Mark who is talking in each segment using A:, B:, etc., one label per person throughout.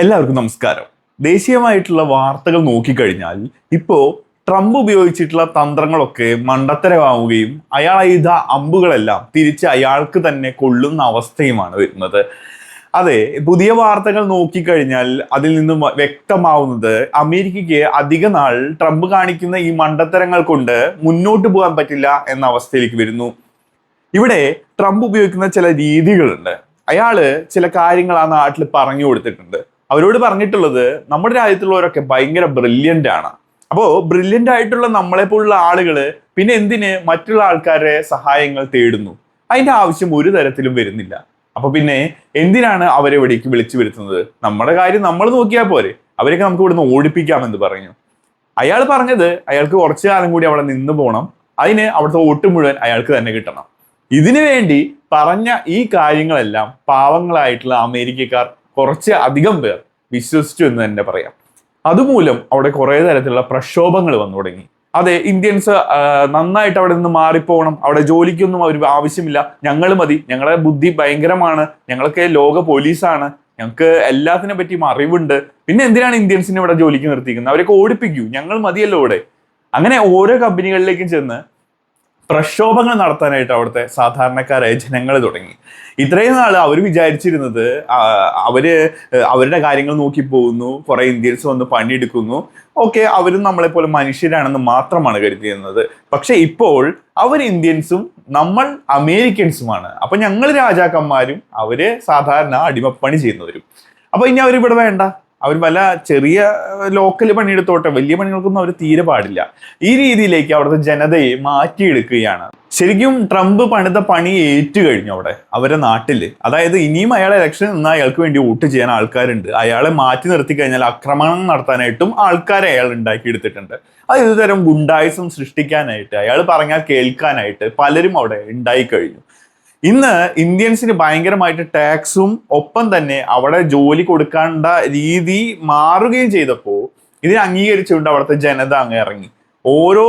A: എല്ലാവർക്കും നമസ്കാരം. ദേശീയമായിട്ടുള്ള വാർത്തകൾ നോക്കിക്കഴിഞ്ഞാൽ ഇപ്പോ ട്രംപ് ഉപയോഗിച്ചിട്ടുള്ള തന്ത്രങ്ങളൊക്കെ മണ്ടത്തരമാവുകയും അയാൾ എഴുത അമ്പുകളെല്ലാം തിരിച്ച് അയാൾക്ക് തന്നെ കൊള്ളുന്ന അവസ്ഥയുമാണ് വരുന്നത്. അതെ പുതിയ വാർത്തകൾ നോക്കിക്കഴിഞ്ഞാൽ അതിൽ നിന്നും വ്യക്തമാവുന്നത് അമേരിക്കയ്ക്ക് അധിക നാൾ ട്രംപ് കാണിക്കുന്ന ഈ മണ്ടത്തരങ്ങൾ കൊണ്ട് മുന്നോട്ട് പോകാൻ പറ്റില്ല എന്ന അവസ്ഥയിലേക്ക് വരുന്നു. ഇവിടെ ട്രംപ് ഉപയോഗിക്കുന്ന ചില രീതികളുണ്ട്. അയാൾ ചില കാര്യങ്ങൾ ആ നാട്ടിൽ പറഞ്ഞു കൊടുത്തിട്ടുണ്ട്. അവരോട് പറഞ്ഞിട്ടുള്ളത് നമ്മുടെ രാജ്യത്തുള്ളവരൊക്കെ ഭയങ്കര ബ്രില്യന്റ് ആണ്. അപ്പോൾ ബ്രില്യന്റ് ആയിട്ടുള്ള നമ്മളെ പോലുള്ള ആളുകൾ പിന്നെ എന്തിന് മറ്റുള്ള ആൾക്കാരെ സഹായങ്ങൾ തേടുന്നു? അതിന്റെ ആവശ്യം ഒരു തരത്തിലും വരുന്നില്ല. അപ്പൊ പിന്നെ എന്തിനാണ് അവരെ ഇവിടേക്ക് വിളിച്ചു വരുത്തുന്നത്? നമ്മുടെ കാര്യം നമ്മൾ നോക്കിയാൽ പോരെ. അവരൊക്കെ നമുക്ക് ഇവിടുന്ന് ഓടിപ്പിക്കാമെന്ന് പറഞ്ഞു. അയാൾ പറഞ്ഞത് അയാൾക്ക് കുറച്ചു കാലം കൂടി അവിടെ നിന്ന് പോകണം അതിന് അവിടുത്തെ വോട്ട് മുഴുവൻ അയാൾക്ക് തന്നെ കിട്ടണം. ഇതിനു വേണ്ടി പറഞ്ഞ ഈ കാര്യങ്ങളെല്ലാം പാവങ്ങളായിട്ടുള്ള അമേരിക്കക്കാർ കുറച്ച് അധികം പേർ വിശ്വസിച്ചു എന്ന് തന്നെ പറയാം. അതുമൂലം അവിടെ കുറേ തരത്തിലുള്ള പ്രക്ഷോഭങ്ങൾ വന്നു തുടങ്ങി. അതെ ഇന്ത്യൻസ് നന്നായിട്ട് അവിടെ നിന്ന് മാറിപ്പോകണം. അവിടെ ജോലിക്കൊന്നും അവർ ആവശ്യമില്ല. ഞങ്ങൾ മതി. ഞങ്ങളുടെ ബുദ്ധി ഭയങ്കരമാണ്. ഞങ്ങളൊക്കെ ലോക പോലീസാണ്. ഞങ്ങൾക്ക് എല്ലാത്തിനെ പറ്റിയും അറിവുണ്ട്. പിന്നെ എന്തിനാണ് ഇന്ത്യൻസിനെ ഇവിടെ ജോലിക്ക് നിർത്തിക്കുന്നത് അവരൊക്കെ ഓടിപ്പിക്കൂ. ഞങ്ങൾ മതിയല്ലോ ഇവിടെ. അങ്ങനെ ഓരോ കമ്പനികളിലേക്കും ചെന്ന് പ്രക്ഷോഭങ്ങൾ നടത്താനായിട്ട് അവിടുത്തെ സാധാരണക്കാരായ ജനങ്ങൾ തുടങ്ങി. ഇത്രയും നാൾ അവർ വിചാരിച്ചിരുന്നത് അവർ അവരുടെ കാര്യങ്ങൾ നോക്കി പോകുന്നു കുറെ ഇന്ത്യൻസ് വന്ന് പണിയെടുക്കുന്നു. ഓക്കെ അവരും നമ്മളെ പോലെ മനുഷ്യരാണെന്ന് മാത്രമാണ് കരുതിയിരുന്നത്. പക്ഷെ ഇപ്പോൾ അവർ ഇന്ത്യൻസും നമ്മൾ അമേരിക്കൻസുമാണ്. അപ്പൊ ഞങ്ങൾ രാജാക്കന്മാരും അവർ സാധാരണ അടിമപ്പണി ചെയ്യുന്നവരും. അപ്പൊ ഇനി അവരിവിടെ വേണ്ട. അവർ വല്ല ചെറിയ ലോക്കൽ പണിയെടുത്തോട്ടെ വലിയ പണികൾക്കൊന്നും അവർ തീരെ പാടില്ല. ഈ രീതിയിലേക്ക് അവിടുത്തെ ജനതയെ മാറ്റിയെടുക്കുകയാണ്. ശരിക്കും ട്രംപ് പണിത പണി ഏറ്റു കഴിഞ്ഞു അവിടെ അവരുടെ നാട്ടിൽ അതായത് ഇനിയും അയാൾ ഇലക്ഷൻ നിന്നാൽ അയാൾക്ക് വേണ്ടി വോട്ട് ചെയ്യാൻ ആൾക്കാരുണ്ട്. അയാളെ മാറ്റി നിർത്തി കഴിഞ്ഞാൽ ആക്രമണം നടത്താനായിട്ടും ആൾക്കാരെ അയാൾ ഉണ്ടാക്കിയെടുത്തിട്ടുണ്ട്. അത് ഇതുതരം ഗുണ്ടായുസം സൃഷ്ടിക്കാനായിട്ട് അയാൾ പറഞ്ഞാൽ കേൾക്കാനായിട്ട് പലരും അവിടെ ഉണ്ടായി കഴിഞ്ഞു ഇന്ന് ഇന്ത്യൻസിന് ഭയങ്കരമായിട്ട് ടാക്സും ഒപ്പം തന്നെ അവിടെ ജോലി കൊടുക്കേണ്ട രീതി മാറുകയും ചെയ്തപ്പോൾ ഇതിനെ അംഗീകരിച്ചുകൊണ്ട് അവിടുത്തെ ജനത അങ്ങ് ഇറങ്ങി. ഓരോ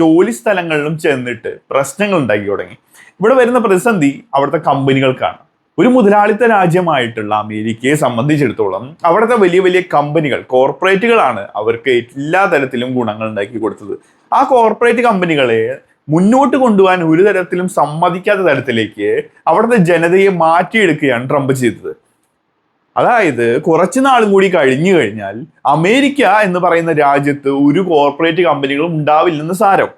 A: ജോലി സ്ഥലങ്ങളിലും ചെന്നിട്ട് പ്രശ്നങ്ങൾ ഉണ്ടാക്കി തുടങ്ങി. ഇവിടെ വരുന്ന പ്രതിസന്ധി അവിടുത്തെ കമ്പനികൾക്കാണ്. ഒരു മുതലാളിത്ത രാജ്യമായിട്ടുള്ള അമേരിക്കയെ സംബന്ധിച്ചിടത്തോളം അവിടുത്തെ വലിയ വലിയ കമ്പനികൾ കോർപ്പറേറ്റുകളാണ് അവർക്ക് എല്ലാ തരത്തിലും ഗുണങ്ങൾ ഉണ്ടാക്കി കൊടുത്തത്. ആ കോർപ്പറേറ്റ് കമ്പനികളെ മുന്നോട്ട് കൊണ്ടുപോകാൻ ഒരു തരത്തിലും സമ്മതിക്കാത്ത തരത്തിലേക്ക് അവിടുത്തെ ജനതയെ മാറ്റിയെടുക്കുകയാണ് ട്രംപ് ചെയ്തത്. അതായത് കുറച്ചു നാളും കൂടി കഴിഞ്ഞു കഴിഞ്ഞാൽ അമേരിക്ക എന്ന് പറയുന്ന രാജ്യത്ത് ഒരു കോർപ്പറേറ്റ് കമ്പനികളും ഉണ്ടാവില്ലെന്ന് സാരം.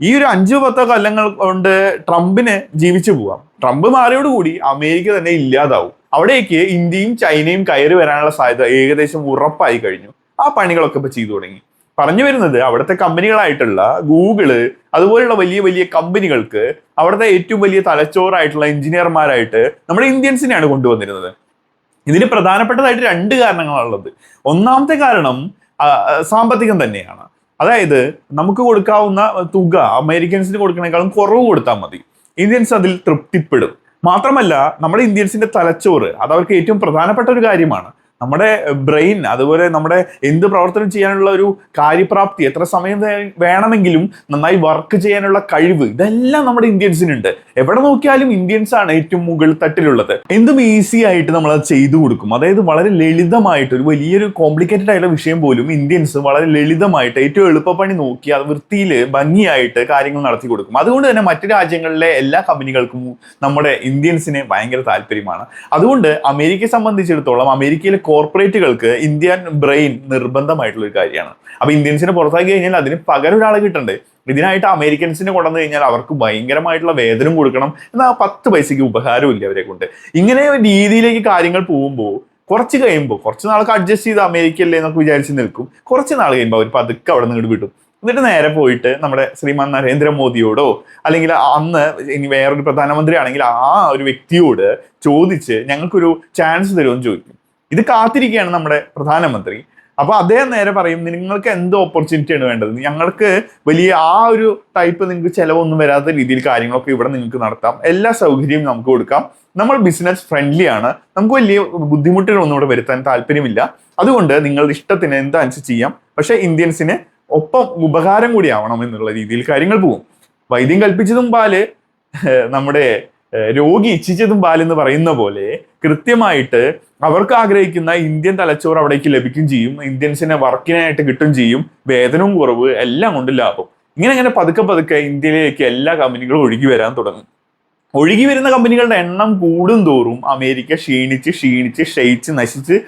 A: ഈ ഒരു അഞ്ചു പത്തോ കൊല്ലങ്ങൾ കൊണ്ട് ട്രംപിന് ജീവിച്ചു പോവാം. ട്രംപ് മാറിയോടുകൂടി അമേരിക്ക തന്നെ ഇല്ലാതാവും. അവിടേക്ക് ഇന്ത്യയും ചൈനയും കയറി വരാനുള്ള സാധ്യത ഏകദേശം ഉറപ്പായി കഴിഞ്ഞു. ആ പണികളൊക്കെ ഇപ്പൊ ചെയ്തു തുടങ്ങി. പറഞ്ഞു വരുന്നത് അവിടുത്തെ കമ്പനികളായിട്ടുള്ള ഗൂഗിൾ അതുപോലുള്ള വലിയ വലിയ കമ്പനികൾക്ക് അവിടുത്തെ ഏറ്റവും വലിയ തലച്ചോറായിട്ടുള്ള എഞ്ചിനീയർമാരായിട്ട് നമ്മുടെ ഇന്ത്യൻസിനെയാണ് കൊണ്ടുവന്നിരുന്നത്. ഇതിന് പ്രധാനപ്പെട്ടതായിട്ട് രണ്ട് കാരണങ്ങളാണുള്ളത് ഒന്നാമത്തെ കാരണം സാമ്പത്തികം തന്നെയാണ്. അതായത് നമുക്ക് കൊടുക്കാവുന്ന തുക അമേരിക്കൻസിന് കൊടുക്കണേക്കാളും കുറവ് കൊടുത്താൽ മതി. ഇന്ത്യൻസ് അതിൽ തൃപ്തിപ്പെടും. മാത്രമല്ല നമ്മുടെ ഇന്ത്യൻസിന്റെ തലച്ചോറ് അത് അവർക്ക് ഏറ്റവും പ്രധാനപ്പെട്ട ഒരു കാര്യമാണ്. നമ്മുടെ ബ്രെയിൻ അതുപോലെ നമ്മുടെ എന്ത് പ്രവർത്തനം ചെയ്യാനുള്ള ഒരു കാര്യപ്രാപ്തി എത്ര സമയം വേണമെങ്കിലും നന്നായി വർക്ക് ചെയ്യാനുള്ള കഴിവ് ഇതെല്ലാം നമ്മുടെ ഇന്ത്യൻസിനുണ്ട്. എവിടെ നോക്കിയാലും ഇന്ത്യൻസ് ആണ് ഏറ്റവും മുകൾ തട്ടിലുള്ളത്. എന്തും ഈസി ആയിട്ട് നമ്മൾ അത് ചെയ്തു കൊടുക്കും. അതായത് വളരെ ലളിതമായിട്ട് ഒരു വലിയൊരു കോംപ്ലിക്കേറ്റഡ് ആയിട്ടുള്ള വിഷയം പോലും ഇന്ത്യൻസ് വളരെ ലളിതമായിട്ട് ഏറ്റവും എളുപ്പപ്പണി നോക്കി അത് വൃത്തിയിൽ ഭംഗിയായിട്ട് കാര്യങ്ങൾ നടത്തി കൊടുക്കും. അതുകൊണ്ട് തന്നെ മറ്റു രാജ്യങ്ങളിലെ എല്ലാ കമ്പനികൾക്കും നമ്മുടെ ഇന്ത്യൻസിന് ഭയങ്കര താല്പര്യമാണ്. അതുകൊണ്ട് അമേരിക്കയെ സംബന്ധിച്ചിടത്തോളം അമേരിക്കയിലെ കോർപ്പറേറ്റുകൾക്ക് ഇന്ത്യൻ ബ്രെയിൻ നിർബന്ധമായിട്ടുള്ള ഒരു കാര്യമാണ്. അപ്പൊ ഇന്ത്യൻസിനെ പുറത്താക്കി കഴിഞ്ഞാൽ അതിന് പകരം ഒരാളെ കിട്ടണ്ടേ? ഇതിനായിട്ട് അമേരിക്കൻസിനെ കൊണ്ടു കഴിഞ്ഞാൽ അവർക്ക് ഭയങ്കരമായിട്ടുള്ള വേതനം കൊടുക്കണം എന്നാൽ പത്ത് പൈസയ്ക്ക് ഉപകാരമില്ല അവരെ കൊണ്ട്. ഇങ്ങനെ രീതിയിലേക്ക് കാര്യങ്ങൾ പോകുമ്പോൾ കുറച്ച് കഴിയുമ്പോൾ കുറച്ച് നാൾക്ക് അഡ്ജസ്റ്റ് ചെയ്ത് അമേരിക്കയല്ലേ എന്നൊക്കെ വിചാരിച്ച് നിൽക്കും. കുറച്ച് നാൾ കഴിയുമ്പോൾ അവർ പതുക്കെ അവിടെ നിന്ന് വിടും. എന്നിട്ട് നേരെ പോയിട്ട് നമ്മുടെ ശ്രീമാൻ നരേന്ദ്രമോദിയോടോ അല്ലെങ്കിൽ അന്ന് ഇനി വേറൊരു പ്രധാനമന്ത്രി ആണെങ്കിൽ ആ ഒരു വ്യക്തിയോട് ചോദിച്ച് ഞങ്ങൾക്കൊരു ചാൻസ് തരുമെന്ന് ചോദിക്കും. ഇത് കാത്തിരിക്കുകയാണ് നമ്മുടെ പ്രധാനമന്ത്രി. അപ്പൊ അദ്ദേഹം നേരെ പറയും നിങ്ങൾക്ക് എന്ത് ഓപ്പർച്യൂണിറ്റിയാണ് വേണ്ടത്? ഞങ്ങൾക്ക് വലിയ ആ ഒരു ടൈപ്പ് നിങ്ങൾക്ക് ചിലവൊന്നും വരാത്ത രീതിയിൽ കാര്യങ്ങളൊക്കെ ഇവിടെ നിങ്ങൾക്ക് നടത്താം. എല്ലാ സൗകര്യവും നമുക്ക് കൊടുക്കാം. നമ്മൾ ബിസിനസ് ഫ്രണ്ട്ലി ആണ്. നമുക്ക് വലിയ ബുദ്ധിമുട്ടുകളൊന്നും ഇവിടെ വരുത്താൻ താല്പര്യമില്ല. അതുകൊണ്ട് നിങ്ങളുടെ ഇഷ്ടത്തിന് എന്താണെന്ന് ചെയ്യാം. പക്ഷേ ഇന്ത്യൻസിന് ഒപ്പം ഉപകാരം കൂടി ആവണം എന്നുള്ള രീതിയിൽ കാര്യങ്ങൾ പോകും. വൈദ്യം കൽപ്പിച്ചതും പാൽ നമ്മുടെ രോഗി ഇച്ഛിച്ചതും പാലെന്ന് പറയുന്ന പോലെ കൃത്യമായിട്ട് അവർക്ക് ആഗ്രഹിക്കുന്ന ഇന്ത്യൻ തലച്ചോറ് അവിടേക്ക് ലഭിക്കും ചെയ്യും. ഇന്ത്യൻസിനെ വർക്കിനായിട്ട് കിട്ടും ചെയ്യും. വേതനവും കുറവ് എല്ലാം കൊണ്ട് ലാഭം. ഇങ്ങനെ അങ്ങനെ പതുക്കെ പതുക്കെ ഇന്ത്യയിലേക്ക് എല്ലാ കമ്പനികളും ഒഴുകി വരാൻ തുടങ്ങും. ഒഴുകി വരുന്ന കമ്പനികളുടെ എണ്ണം കൂടും തോറും അമേരിക്ക ക്ഷീണിച്ച് ക്ഷീണിച്ച് ക്ഷയിച്ച് നശിച്ച്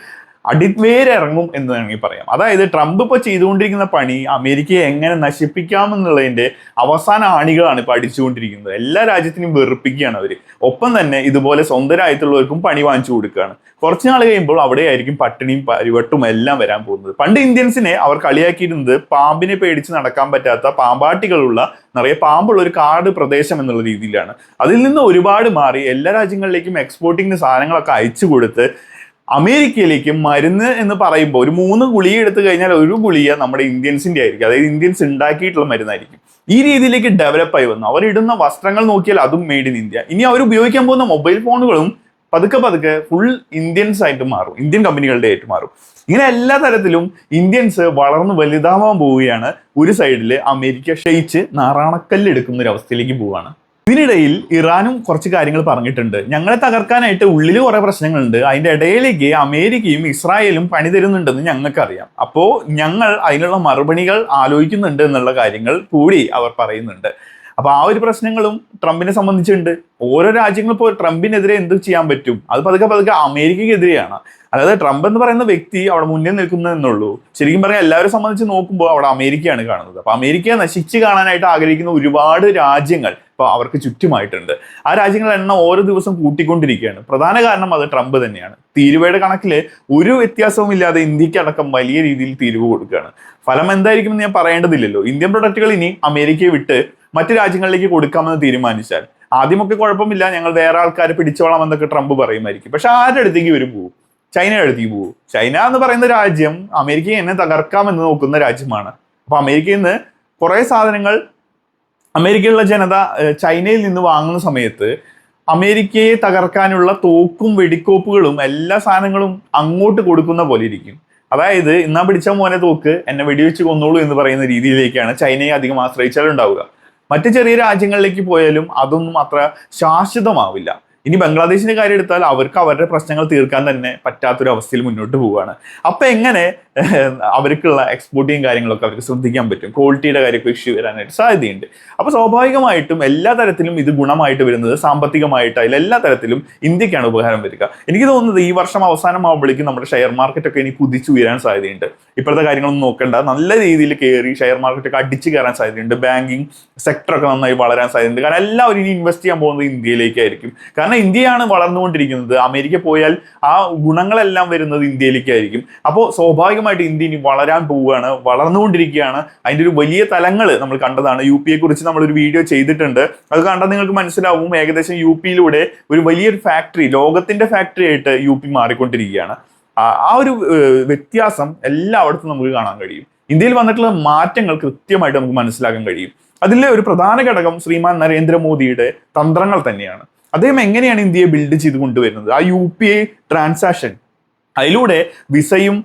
A: അടിവേരിറങ്ങും എന്ന് വേണമെങ്കിൽ പറയാം. അതായത് ട്രംപ് ഇപ്പോൾ ചെയ്തുകൊണ്ടിരിക്കുന്ന പണി അമേരിക്കയെ എങ്ങനെ നശിപ്പിക്കാമെന്നുള്ളതിന്റെ അവസാന ആണികളാണ് ഇപ്പോൾ അടിച്ചുകൊണ്ടിരിക്കുന്നത്. എല്ലാ രാജ്യത്തിനും വെറുപ്പിക്കുകയാണ് അവർ ഒപ്പം തന്നെ ഇതുപോലെ സ്വന്തം രാജ്യത്തുള്ളവർക്കും പണി വാങ്ങിച്ചു കൊടുക്കുകയാണ്. കുറച്ച് നാൾ കഴിയുമ്പോൾ അവിടെയായിരിക്കും പട്ടിണിയും പരിവട്ടും എല്ലാം വരാൻ പോകുന്നത്. പണ്ട് ഇന്ത്യൻസിനെ അവർ കളിയാക്കിയിരുന്നത് പാമ്പിനെ പേടിച്ച് നടക്കാൻ പറ്റാത്ത പാമ്പാട്ടികളുള്ള നിറയെ പാമ്പുള്ള ഒരു കാട് പ്രദേശം എന്നുള്ള രീതിയിലാണ്. അതിൽ നിന്ന് ഒരുപാട് മാറി എല്ലാ രാജ്യങ്ങളിലേക്കും എക്സ്പോർട്ടിങ്ങിന് സാധനങ്ങളൊക്കെ അയച്ചു കൊടുത്ത് അമേരിക്കയിലേക്ക് മരുന്ന് എന്ന് പറയുമ്പോൾ ഒരു മൂന്ന് ഗുളിക എടുത്തു കഴിഞ്ഞാൽ ഒരു ഗുളിക നമ്മുടെ ഇന്ത്യൻസിന്റെ ആയിരിക്കും. അതായത് ഇന്ത്യൻസ് ഉണ്ടാക്കിയിട്ടുള്ള മരുന്നായിരിക്കും. ഈ രീതിയിലേക്ക് ഡെവലപ്പായി വന്നു. അവരിടുന്ന വസ്ത്രങ്ങൾ നോക്കിയാൽ അതും മെയ്ഡ് ഇൻ ഇന്ത്യ ഇനി അവർ ഉപയോഗിക്കാൻ പോകുന്ന മൊബൈൽ ഫോണുകളും പതുക്കെ പതുക്കെ ഫുൾ ഇന്ത്യൻസ് ആയിട്ട് മാറും. ഇന്ത്യൻ കമ്പനികളുടെ ആയിട്ട് മാറും. ഇങ്ങനെ എല്ലാ തരത്തിലും ഇന്ത്യൻസ് വളർന്ന് വലുതാവാൻ പോവുകയാണ്. ഒരു സൈഡിൽ അമേരിക്ക ക്ഷയിച്ച് നാറാണക്കല്ല് എടുക്കുന്ന ഒരു അവസ്ഥയിലേക്ക് പോവുകയാണ്. ഇതിനിടയിൽ ഇറാനും കുറച്ച് കാര്യങ്ങൾ പറഞ്ഞിട്ടുണ്ട്. ഞങ്ങളെ തകർക്കാനായിട്ട് ഉള്ളിൽ കുറെ പ്രശ്നങ്ങളുണ്ട്. അതിന്റെ ഇടയിലേക്ക് അമേരിക്കയും ഇസ്രായേലും പണി തരുന്നുണ്ടെന്ന് ഞങ്ങൾക്കറിയാം. അപ്പോൾ ഞങ്ങൾ അതിനുള്ള മറുപടികൾ ആലോചിക്കുന്നുണ്ട് എന്നുള്ള കാര്യങ്ങൾ കൂടി അവർ പറയുന്നുണ്ട്. അപ്പൊ ആ ഒരു പ്രശ്നങ്ങളും ട്രംപിനെ സംബന്ധിച്ചുണ്ട്. ഓരോ രാജ്യങ്ങളും ഇപ്പോൾ ട്രംപിനെതിരെ എന്ത് ചെയ്യാൻ പറ്റും? അത് പതുക്കെ പതുക്കെ അമേരിക്കയ്ക്കെതിരെയാണ് അതായത് ട്രംപ് എന്ന് പറയുന്ന വ്യക്തി അവിടെ മുന്നിൽ നിൽക്കുന്നതെന്നുള്ളൂ ശരിക്കും പറഞ്ഞാൽ എല്ലാവരും സംബന്ധിച്ച് നോക്കുമ്പോൾ അവിടെ അമേരിക്കയാണ് കാണുന്നത്. അപ്പോൾ അമേരിക്കയെ നശിച്ച് കാണാനായിട്ട് ആഗ്രഹിക്കുന്ന ഒരുപാട് രാജ്യങ്ങൾ ഇപ്പൊ അവർക്ക് ചുറ്റുമായിട്ടുണ്ട്. ആ രാജ്യങ്ങളുടെ എണ്ണം ഓരോ ദിവസം കൂട്ടിക്കൊണ്ടിരിക്കുകയാണ്. പ്രധാന കാരണം അത് ട്രംപ് തന്നെയാണ്. തീരുവയുടെ കണക്കിൽ ഒരു വ്യത്യാസവും ഇല്ലാതെ ഇന്ത്യയ്ക്ക് അടക്കം വലിയ രീതിയിൽ തീരുവ കൊടുക്കുകയാണ്. ഫലം എന്തായിരിക്കും എന്ന് ഞാൻ പറയേണ്ടതില്ലല്ലോ. ഇന്ത്യൻ പ്രൊഡക്റ്റുകൾ ഇനി അമേരിക്കയെ വിട്ട് മറ്റു രാജ്യങ്ങളിലേക്ക് കൊടുക്കാമെന്ന് തീരുമാനിച്ചാൽ. ആദ്യമൊക്കെ കുഴപ്പമില്ല ഞങ്ങൾ വേറെ ആൾക്കാരെ പിടിച്ചോളാം എന്നൊക്കെ ട്രംപ് പറയുമായിരിക്കും. പക്ഷെ ആരുടെ അടുത്തേക്ക് വരും പോകും ചൈനയുടെ അടുത്തേക്ക് പോകും ചൈന എന്ന് പറയുന്ന രാജ്യം അമേരിക്കയെ എന്നെ തകർക്കാമെന്ന് നോക്കുന്ന രാജ്യമാണ്. അപ്പൊ അമേരിക്കയിൽ നിന്ന് കുറെ സാധനങ്ങൾ അമേരിക്കയിലുള്ള ജനത ചൈനയിൽ നിന്ന് വാങ്ങുന്ന സമയത്ത് അമേരിക്കയെ തകർക്കാനുള്ള തോക്കും വെടിക്കോപ്പുകളും എല്ലാ സാധനങ്ങളും അങ്ങോട്ട് കൊടുക്കുന്ന പോലെ ഇരിക്കും. അതായത് ഇന്നാ പിടിച്ച മോനെ തോക്ക് എന്നെ വെടിവെച്ച് കൊന്നോളൂ എന്ന് പറയുന്ന രീതിയിലേക്കാണ് ചൈനയെ അധികം ആശ്രയിച്ചാൽ ഉണ്ടാവുക. മറ്റ് ചെറിയ രാജ്യങ്ങളിലേക്ക് പോയാലും അതൊന്നും അത്ര ശാശ്വതമാവില്ല. ഇനി ബംഗ്ലാദേശിന്റെ കാര്യം എടുത്താൽ അവർക്ക് അവരുടെ പ്രശ്നങ്ങൾ തീർക്കാൻ തന്നെ പറ്റാത്തൊരു അവസ്ഥയിൽ മുന്നോട്ട് പോവുകയാണ്. അപ്പൊ എങ്ങനെ അവർക്കുള്ള എക്സ്പോർട്ടിങ് കാര്യങ്ങളൊക്കെ അവർക്ക് ശ്രദ്ധിക്കാൻ പറ്റും? ക്വാളിറ്റിയുടെ കാര്യമൊക്കെ ഇഷ്യൂ വരാനായിട്ട് സാധ്യതയുണ്ട്. അപ്പൊ സ്വാഭാവികമായിട്ടും എല്ലാ തരത്തിലും ഇത് ഗുണമായിട്ട് വരുന്നത് സാമ്പത്തികമായിട്ട് സാമ്പത്തികമായിട്ടായാലും എല്ലാ തരത്തിലും ഇന്ത്യക്കാണ് ഉപകാരം വരിക. എനിക്ക് തോന്നുന്നത് ഈ വർഷം അവസാനമാകുമ്പോഴേക്കും നമ്മുടെ ഷെയർ മാർക്കറ്റ് ഒക്കെ ഇനി കുതിച്ചുയരാൻ സാധ്യതയുണ്ട്. ഇപ്പോഴത്തെ കാര്യങ്ങളൊന്നും നോക്കണ്ട. നല്ല രീതിയിൽ കയറി ഷെയർ മാർക്കറ്റൊക്കെ അടിച്ചു കയറാൻ സാധ്യതയുണ്ട്. ബാങ്കിങ് സെക്ടർ ഒക്കെ നന്നായി വളരാൻ സാധ്യതയുണ്ട്. കാരണം എല്ലാവരും ഇനി ഇൻവെസ്റ്റ് ചെയ്യാൻ പോകുന്നത് ഇന്ത്യയിലേക്കായിരിക്കും. കാരണം ഇന്ത്യയാണ് വളർന്നുകൊണ്ടിരിക്കുന്നത്. അമേരിക്ക പോയാൽ ആ ഗുണങ്ങളെല്ലാം വരുന്നത് ഇന്ത്യയിലേക്കായിരിക്കും. അപ്പോൾ സ്വാഭാവികമായിട്ട് ഇന്ത്യ ഇനി വളരാൻ പോവുകയാണ് വളർന്നുകൊണ്ടിരിക്കുകയാണ്. അതിന്റെ ഒരു വലിയ തലങ്ങൾ നമ്മൾ കണ്ടതാണ്. യു പിയെ കുറിച്ച് നമ്മളൊരു വീഡിയോ ചെയ്തിട്ടുണ്ട്. അത് കണ്ടാൽ നിങ്ങൾക്ക് മനസ്സിലാവും ഏകദേശം യു പിയിലൂടെ ഒരു വലിയൊരു ഫാക്ടറി ലോകത്തിന്റെ ഫാക്ടറി ആയിട്ട് യു പി മാറിക്കൊണ്ടിരിക്കുകയാണ്. ആ- ഒരു വ്യത്യാസം എല്ലായിടത്തും നമുക്ക് കാണാൻ കഴിയും. ഇന്ത്യയിൽ വന്നിട്ടുള്ള മാറ്റങ്ങൾ കൃത്യമായിട്ട് നമുക്ക് മനസ്സിലാക്കാൻ കഴിയും. അതിലെ ഒരു പ്രധാന ഘടകം ശ്രീമാൻ നരേന്ദ്രമോദിയുടെ തന്ത്രങ്ങൾ തന്നെയാണ്. അദ്ദേഹം എങ്ങനെയാണ് ഇന്ത്യയെ ബിൽഡ് ചെയ്ത് കൊണ്ടുവരുന്നത്? ആ യു പി ഐ ട്രാൻസാക്ഷൻ അതിലൂടെ വിസയും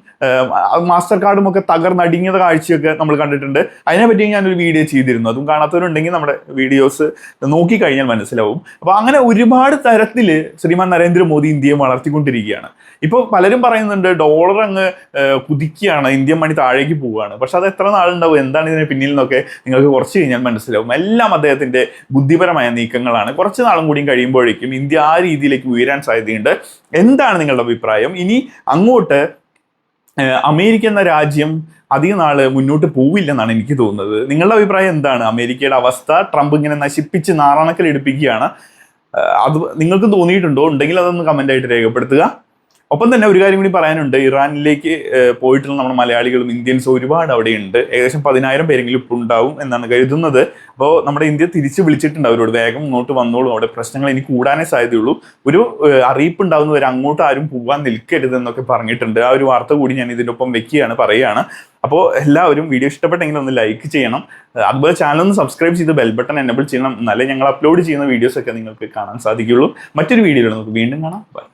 A: മാസ്റ്റർ കാർഡും ഒക്കെ തകർന്നടിങ്ങിയ കാഴ്ചയൊക്കെ നമ്മൾ കണ്ടിട്ടുണ്ട്. അതിനെപ്പറ്റി ഞാനൊരു വീഡിയോ ചെയ്തിരുന്നു. അതും കാണാത്തവരുണ്ടെങ്കിൽ നമ്മുടെ വീഡിയോസ് നോക്കിക്കഴിഞ്ഞാൽ മനസ്സിലാവും. അപ്പോൾ അങ്ങനെ ഒരുപാട് തരത്തിൽ ശ്രീമാൻ നരേന്ദ്രമോദി ഇന്ത്യയെ വളർത്തിക്കൊണ്ടിരിക്കുകയാണ്. ഇപ്പോൾ പലരും പറയുന്നുണ്ട് ഡോളർ അങ്ങ് കുതിക്കുകയാണ് ഇന്ത്യൻ മണി താഴേക്ക് പോവുകയാണ്. പക്ഷെ അത് എത്ര നാളുണ്ടാവും? എന്താണ് ഇതിന് പിന്നിൽ നിന്നൊക്കെ നിങ്ങൾക്ക് കുറച്ച് കഴിഞ്ഞാൽ മനസ്സിലാവും. എല്ലാം അദ്ദേഹത്തിന്റെ ബുദ്ധിപരമായ നീക്കങ്ങളാണ്. കുറച്ച് നാളും കൂടിയും കഴിയുമ്പോഴേക്കും ഇന്ത്യ ആ രീതിയിലേക്ക് ഉയരാൻ സാധ്യതയുണ്ട്. എന്താണ് നിങ്ങളുടെ അഭിപ്രായം? ഇനി അങ്ങോട്ട് അമേരിക്ക എന്ന രാജ്യം അധികം നാൾ മുന്നോട്ട് പോവില്ലെന്നാണ് എനിക്ക് തോന്നുന്നത്. നിങ്ങളുടെ അഭിപ്രായം എന്താണ്? അമേരിക്കയുടെ അവസ്ഥ? ട്രംപ് ഇങ്ങനെ നശിപ്പിച്ച് നാറാണക്കൽ എടുപ്പിക്കുകയാണ്. അത് നിങ്ങൾക്ക് തോന്നിയിട്ടുണ്ടോ? ഉണ്ടെങ്കിൽ അതൊന്ന് കമന്റ് ആയിട്ട് രേഖപ്പെടുത്തുക. ഒപ്പം തന്നെ ഒരു കാര്യം കൂടി പറയാനുണ്ട്. ഇറാനിലേക്ക് പോയിട്ടുള്ള നമ്മുടെ മലയാളികളും ഇന്ത്യൻസും ഒരുപാട് അവിടെയുണ്ട്. ഏകദേശം പതിനായിരം പേരെങ്കിലും ഇപ്പോൾ ഉണ്ടാവും എന്നാണ് കരുതുന്നത്. അപ്പോൾ നമ്മുടെ ഇന്ത്യ തിരിച്ച് വിളിച്ചിട്ടുണ്ട് അവരോട്. വേഗം ഇങ്ങോട്ട് വന്നോളൂ. അവിടെ പ്രശ്നങ്ങൾ ഇനി കൂടാനേ സാധ്യതയുള്ളൂ. ഒരു അറിയിപ്പ് ഉണ്ടാകുന്നവരെ അങ്ങോട്ട് ആരും പോകാൻ നിൽക്കരുത് എന്നൊക്കെ പറഞ്ഞിട്ടുണ്ട്. ആ ഒരു വാർത്ത കൂടി ഞാൻ ഇതിന്റെ ഒപ്പം വെക്കുകയാണ് പറയുകയാണ്. അപ്പോൾ എല്ലാവരും വീഡിയോ ഇഷ്ടപ്പെട്ടെങ്കിൽ ഒന്ന് ലൈക്ക് ചെയ്യണം. അതുപോലെ ചാനൽ ഒന്ന് സബ്സ്ക്രൈബ് ചെയ്ത് ബെൽ ബട്ടൺ എനബിൾ ചെയ്യണം. എന്നാലേ ഞങ്ങൾ അപ്ലോഡ് ചെയ്യുന്ന വീഡിയോസ് ഒക്കെ നിങ്ങൾക്ക് കാണാൻ സാധിക്കുള്ളൂ മറ്റൊരു വീഡിയോയിൽ നമുക്ക് വീണ്ടും കാണാം. ബൈ.